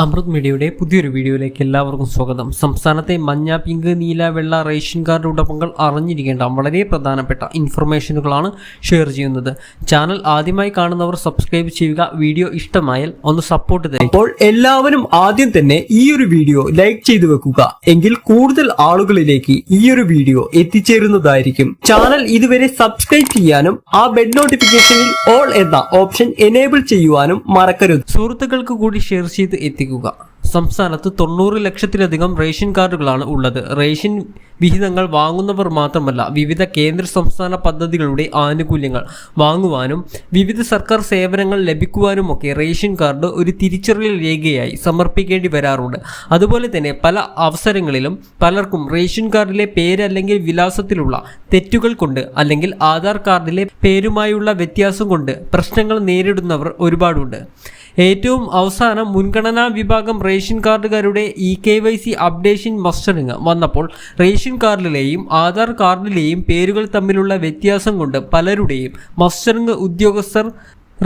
അമൃത് മീഡിയയുടെ പുതിയൊരു വീഡിയോയിലേക്ക് എല്ലാവർക്കും സ്വാഗതം. സംസ്ഥാനത്തെ മഞ്ഞ പിങ്ക് നീല വെള്ള റേഷൻ കാർഡ് ഉടമകൾ അറിഞ്ഞിരിക്കേണ്ട വളരെ പ്രധാനപ്പെട്ട ഇൻഫർമേഷനുകളാണ് ഷെയർ ചെയ്യുന്നത്. ചാനൽ ആദ്യമായി കാണുന്നവർ സബ്സ്ക്രൈബ് ചെയ്യുക വീഡിയോ ഇഷ്ടമായാൽ ഒന്ന് സപ്പോർട്ട് ചെയ്യുക അപ്പോൾ എല്ലാവരും ആദ്യം തന്നെ ഈ ഒരു വീഡിയോ ലൈക്ക് ചെയ്തു വെക്കുക. എങ്കിൽ കൂടുതൽ ആളുകളിലേക്ക് ഈ ഒരു വീഡിയോ എത്തിച്ചേരുന്നതായിരിക്കും. ചാനൽ ഇതുവരെ സബ്സ്ക്രൈബ് ചെയ്യാനും ആ ബെഡ് നോട്ടിഫിക്കേഷനിൽ ഓൾ എന്ന ഓപ്ഷൻ എനേബിൾ ചെയ്യുവാനും മറക്കരുത്. സുഹൃത്തുക്കൾക്ക് കൂടി ഷെയർ ചെയ്ത് എത്തിക്കുക സംസ്ഥാനത്ത് തൊണ്ണൂറ് ലക്ഷത്തിലധികം റേഷൻ കാർഡുകളാണ് ഉള്ളത്. റേഷൻ വിഹിതങ്ങൾ വാങ്ങുന്നവർ മാത്രമല്ല വിവിധ കേന്ദ്ര സംസ്ഥാന പദ്ധതികളുടെ ആനുകൂല്യങ്ങൾ വാങ്ങുവാനും വിവിധ സർക്കാർ സേവനങ്ങൾ ലഭിക്കുവാനുമൊക്കെ റേഷൻ കാർഡ് ഒരു തിരിച്ചറിയൽ രേഖയായി സമർപ്പിക്കേണ്ടി വരാറുണ്ട്. അതുപോലെ തന്നെ പല അവസരങ്ങളിലും പലർക്കും റേഷൻ കാർഡിലെ പേര് അല്ലെങ്കിൽ വിലാസത്തിലുള്ള തെറ്റുകൾ കൊണ്ട് അല്ലെങ്കിൽ ആധാർ കാർഡിലെ പേരുമായുള്ള വ്യത്യാസം കൊണ്ട് പ്രശ്നങ്ങൾ നേരിടുന്നവർ ഒരുപാടുണ്ട്. ഏറ്റവും അവസാനം മുൻഗണനാ വിഭാഗം ration കാർഡുകാരുടെ E K Y C updation mustering വന്നപ്പോൾ റേഷൻ കാർഡിലെയും ആധാർ കാർഡിലെയും പേരുകൾ തമ്മിലുള്ള വ്യത്യാസം കൊണ്ട് പലരുടെയും മസ്റ്ററിങ് ഉദ്യോഗസ്ഥർ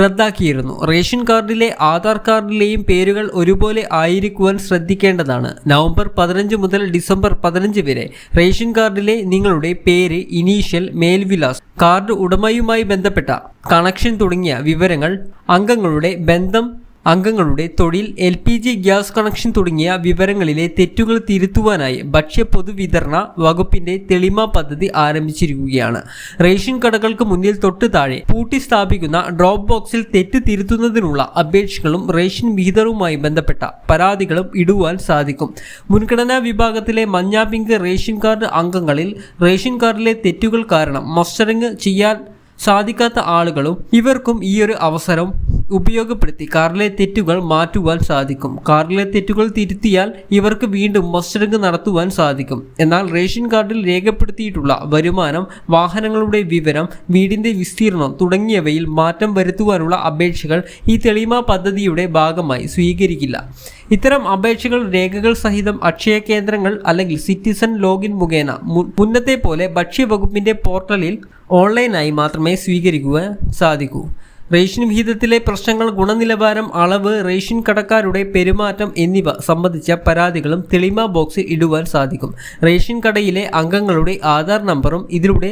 റദ്ദാക്കിയിരുന്നു. റേഷൻ കാർഡിലെ ആധാർ കാർഡിലെയും പേരുകൾ ഒരുപോലെ ആയിരിക്കുവാൻ ശ്രദ്ധിക്കേണ്ടതാണ്. നവംബർ പതിനഞ്ച് മുതൽ ഡിസംബർ പതിനഞ്ച് വരെ റേഷൻ കാർഡിലെ നിങ്ങളുടെ പേര് ഇനീഷ്യൽ മേൽവിലാസ് കാർഡ് ഉടമയുമായി ബന്ധപ്പെട്ട കണക്ഷൻ തുടങ്ങിയ വിവരങ്ങൾ അംഗങ്ങളുടെ ബന്ധം അംഗങ്ങളുടെ തൊഴിൽ L P G gas connection തുടങ്ങിയ വിവരങ്ങളിലെ തെറ്റുകൾ തിരുത്തുവാനായി ഭക്ഷ്യ പൊതുവിതരണ വകുപ്പിന്റെ തെളിമ പദ്ധതി ആരംഭിച്ചിരിക്കുകയാണ്. റേഷൻ കടകൾക്ക് മുന്നിൽ തൊട്ട് താഴെ പൂട്ടി സ്ഥാപിക്കുന്ന ഡ്രോപ്പ് ബോക്സിൽ തെറ്റ് തിരുത്തുന്നതിനുള്ള അപേക്ഷകളും റേഷൻ വിഹിതവുമായി ബന്ധപ്പെട്ട പരാതികളും ഇടുവാൻ സാധിക്കും. മുൻഗണനാ വിഭാഗത്തിലെ മഞ്ഞ പിങ്ക് റേഷൻ കാർഡ് അംഗങ്ങളിൽ റേഷൻ കാർഡിലെ തെറ്റുകൾ കാരണം മസ്റ്ററിംഗ് ചെയ്യാൻ സാധിക്കാത്ത ആളുകളും ഇവർക്കും ഈയൊരു അവസരം ഉപയോഗപ്പെടുത്തി കാറിലെ തെറ്റുകൾ മാറ്റുവാൻ സാധിക്കും. കാറിലെ തെറ്റുകൾ തിരുത്തിയാൽ ഇവർക്ക് വീണ്ടും മസ്റ്ററിംഗ് നടത്തുവാൻ സാധിക്കും. എന്നാൽ റേഷൻ കാർഡിൽ രേഖപ്പെടുത്തിയിട്ടുള്ള വരുമാനം വാഹനങ്ങളുടെ വിവരം വീടിന്റെ വിസ്തീർണം തുടങ്ങിയവയിൽ മാറ്റം വരുത്തുവാനുള്ള അപേക്ഷകൾ ഈ തെളിമ പദ്ധതിയുടെ ഭാഗമായി സ്വീകരിക്കില്ല. ഇത്തരം അപേക്ഷകൾ രേഖകൾ സഹിതം അക്ഷയ കേന്ദ്രങ്ങൾ അല്ലെങ്കിൽ സിറ്റിസൺ ലോഗിൻ മുഖേന മുന്നത്തെ പോലെ ഭക്ഷ്യവകുപ്പിന്റെ പോർട്ടലിൽ ഓൺലൈനായി മാത്രമേ സ്വീകരിക്കുവാൻ സാധിക്കൂ. റേഷൻ വിഹിതത്തിലെ പ്രശ്നങ്ങൾ ഗുണനിലവാരം അളവ് റേഷൻ കടക്കാരുടെ പെരുമാറ്റം എന്നിവ സംബന്ധിച്ച പരാതികളും തെളിമ ബോക്സിൽ ഇടുവാൻ സാധിക്കും. റേഷൻ കടയിലെ അംഗങ്ങളുടെ ആധാർ നമ്പറും ഇതിലൂടെ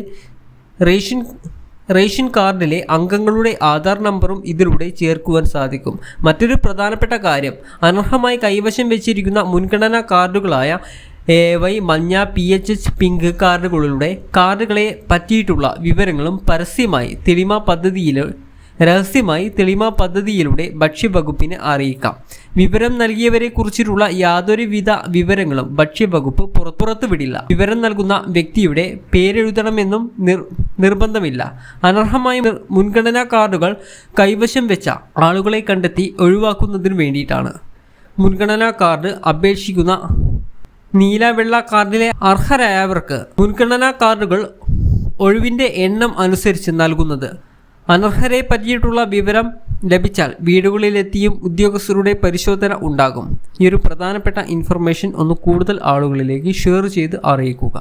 റേഷൻ റേഷൻ കാർഡിലെ അംഗങ്ങളുടെ ആധാർ നമ്പറും ഇതിലൂടെ ചേർക്കുവാൻ സാധിക്കും. മറ്റൊരു പ്രധാനപ്പെട്ട കാര്യം അനർഹമായി കൈവശം വെച്ചിരിക്കുന്ന മുൻഗണനാ കാർഡുകളായ എ വൈ മഞ്ഞ പി എച്ച് എച്ച് പിങ്ക് കാർഡുകളുടെ കാർഡുകളെ പറ്റിയിട്ടുള്ള വിവരങ്ങളും പരസ്യമായി തെളിമ പദ്ധതിയിൽ രഹസ്യമായി തെളിമ പദ്ധതിയിലൂടെ ഭക്ഷ്യവകുപ്പിന് അറിയിക്കാം. വിവരം നൽകിയവരെ കുറിച്ചിട്ടുള്ള യാതൊരുവിധ വിവരങ്ങളും ഭക്ഷ്യവകുപ്പ് പുറ- പുറത്തുവിടില്ല. വിവരം നൽകുന്ന വ്യക്തിയുടെ പേരെഴുതണമെന്നും നിർ നിർബന്ധമില്ല. അനർഹമായ മുൻഗണനാ കാർഡുകൾ കൈവശം വെച്ച ആളുകളെ കണ്ടെത്തി ഒഴിവാക്കുന്നതിന് വേണ്ടിയിട്ടാണ്. മുൻഗണനാ കാർഡ് അപേക്ഷിക്കുന്ന നീല വെള്ള കാർഡിലെ അർഹരായവർക്ക് മുൻഗണനാ കാർഡുകൾ ഒഴിവിന്റെ എണ്ണം അനുസരിച്ച് നൽകുന്നത്. അനർഹരെ പറ്റിയിട്ടുള്ള വിവരം ലഭിച്ചാൽ വീടുകളിലെത്തിയും ഉദ്യോഗസ്ഥരുടെ പരിശോധന ഉണ്ടാകും. ഈ ഒരു പ്രധാനപ്പെട്ട ഇൻഫർമേഷൻ ഒന്ന് കൂടുതൽ ആളുകളിലേക്ക് ഷെയർ ചെയ്ത് അറിയിക്കുക.